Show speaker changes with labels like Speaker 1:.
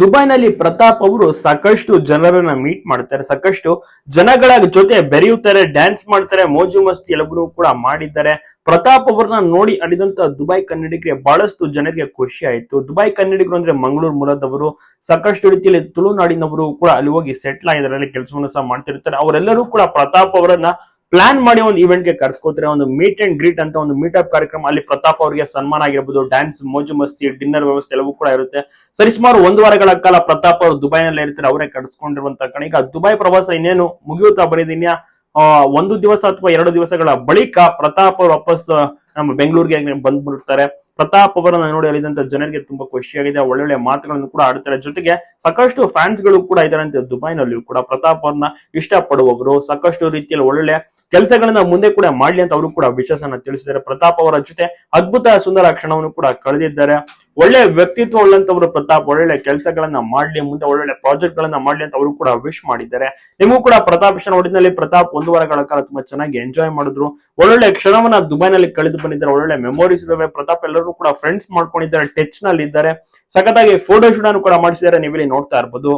Speaker 1: ದುಬೈನಲ್ಲಿ ಪ್ರತಾಪ್ ಅವರು ಸಾಕಷ್ಟು ಜನರನ್ನ ಮೀಟ್ ಮಾಡ್ತಾರೆ, ಸಾಕಷ್ಟು ಜನಗಳ ಜೊತೆ ಬೆರೆಯುತ್ತಾರೆ ಡ್ಯಾನ್ಸ್ ಮಾಡ್ತಾರೆ, ಮೋಜು ಮಸ್ತಿ ಎಲ್ಲವನ್ನೂ ಕೂಡ ಮಾಡಿದ್ದಾರೆ. ಪ್ರತಾಪ್ ಅವರನ್ನ ನೋಡಿ ಅಲ್ಲಿದಂತ ದುಬೈ ಕನ್ನಡಿಗರಿಗೆ ಬಹಳಷ್ಟು ಜನರಿಗೆ ಖುಷಿ ಆಯ್ತು. ದುಬೈ ಕನ್ನಡಿಗರು ಅಂದ್ರೆ ಮಂಗಳೂರು ಮೂಲದವರು, ಸಾಕಷ್ಟು ರೀತಿಯಲ್ಲಿ ತುಳುನಾಡಿನವರು ಕೂಡ ಅಲ್ಲಿ ಹೋಗಿ ಸೆಟ್ಲ್ ಆಗಿದ್ದಾರೆ ಕೆಲಸವನ್ನು ಸಹ ಮಾಡ್ತಿರ್ತಾರೆ. ಅವರೆಲ್ಲರೂ ಕೂಡ ಪ್ರತಾಪ್ ಅವರನ್ನ ಪ್ಲಾನ್ ಮಾಡಿ ಒಂದು ಇವೆಂಟ್ಗೆ ಕರ್ಸ್ಕೊತಾರೆ ಒಂದು ಮೀಟ್ ಅಂಡ್ ಗ್ರೀಟ್ ಅಂತ ಒಂದು ಮೀಟ್ ಅಪ್ ಕಾರ್ಯಕ್ರಮ. ಅಲ್ಲಿ ಪ್ರತಾಪ್ ಅವರಿಗೆ ಸನ್ಮಾನ ಆಗಿರ್ಬೋದು ಡ್ಯಾನ್ಸ್ ಮೋಜು ಮಸ್ತಿ ಡಿನ್ನರ್ ವ್ಯವಸ್ಥೆ ಎಲ್ಲವೂ ಕೂಡ ಇರುತ್ತೆ. ಸರಿ ಸುಮಾರು ಒಂದು ವಾರಗಳ ಕಾಲ ಪ್ರತಾಪ್ ಅವರು ದುಬೈನಲ್ಲಿ ಇರ್ತಾರೆ, ಅವರೇ ಕಟ್ಸ್ಕೊಂಡಿರುವಂತ ಕಣ. ಈಗ ದುಬೈ ಪ್ರವಾಸ ಇನ್ನೇನು ಮುಗಿಯುತ್ತಾ ಬರೀದಿನ್ಯ? ಒಂದು ದಿವಸ ಅಥವಾ ಎರಡು ದಿವಸಗಳ ಬಳಿಕ ಪ್ರತಾಪ್ ಅವರು ವಾಪಸ್ ನಮ್ಮ ಬೆಂಗಳೂರಿಗೆ ಬಂದ್ಬಿಡ್ತಾರೆ. ಪ್ರತಾಪ್ ಅವರನ್ನ ನೋಡಿ ಅಲ್ಲಿದ್ದಂತ ಜನರಿಗೆ ತುಂಬಾ ಖುಷಿಯಾಗಿದೆ ಒಳ್ಳೊಳ್ಳೆ ಮಾತುಗಳನ್ನು ಕೂಡ ಆಡ್ತಾರೆ ಜೊತೆಗೆ ಸಾಕಷ್ಟು ಫ್ಯಾನ್ಸ್ಗಳು ಕೂಡ ಇದಾರಂತೆ ದುಬೈನಲ್ಲಿ ಕೂಡ. ಪ್ರತಾಪ್ ಅವ್ರನ್ನ ಇಷ್ಟಪಡುವವರು, ಸಾಕಷ್ಟು ರೀತಿಯಲ್ಲಿ ಒಳ್ಳೊಳ್ಳೆ ಕೆಲಸಗಳನ್ನ ಮುಂದೆ ಕೂಡ ಮಾಡ್ಲಿ ಅಂತ ಅವರು ಕೂಡ ವಿಶ್ವಾಸನ ತಿಳಿಸಿದ್ದಾರೆ. ಪ್ರತಾಪ್ ಅವರ ಜೊತೆ ಅದ್ಭುತ ಸುಂದರ ಕ್ಷಣವನ್ನು ಕೂಡ ಕಳೆದಿದ್ದಾರೆ. ಒಳ್ಳೆ ವ್ಯಕ್ತಿತ್ವ ಉಳ್ಳಂತವರು ಪ್ರತಾಪ್ ಒಳ್ಳೆ ಕೆಲಸಗಳನ್ನ ಮಾಡ್ಲಿ, ಮುಂದೆ ಒಳ್ಳೊಳ್ಳೆ ಪ್ರಾಜೆಕ್ಟ್ ಗಳನ್ನ ಮಾಡ್ಲಿ ಅಂತ ಅವರು ಕೂಡ ವಿಶ್ ಮಾಡಿದ್ದಾರೆ. ನಿಮಗೂ ಕೂಡ ಪ್ರತಾಪ್ ಇಷ್ಟ ಒಟ್ಟಿನಲ್ಲಿ ಪ್ರತಾಪ್ ಒಂದು ವಾರಗಳ ಕಾಲ ತುಂಬಾ ಚೆನ್ನಾಗಿ ಎಂಜಾಯ್ ಮಾಡಿದ್ರು. ಒಳ್ಳೊಳ್ಳೆ ಕ್ಷಣವನ್ನ ದುಬೈನಲ್ಲಿ ಕಳೆದು ಬಂದಿದ್ದಾರೆ, ಒಳ್ಳೊಳ್ಳೆ ಮೆಮೊರೀಸ್ ಇದಾವೆ. ಪ್ರತಾಪ್ ಎಲ್ಲರೂ ಕೂಡ ಫ್ರೆಂಡ್ಸ್ ಮಾಡ್ಕೊಂಡಿದ್ದಾರೆ ಟಚ್ನಲ್ಲಿ ಇದ್ದಾರೆ ಸಖತ್ತಾಗಿ ಫೋಟೋ ಶೂಟ್ ಅನ್ನು ಕೂಡ ಮಾಡಿಸಿದ್ದಾರೆ, ನೀವಿಲ್ಲಿ ನೋಡ್ತಾ ಇರ್ಬೋದು.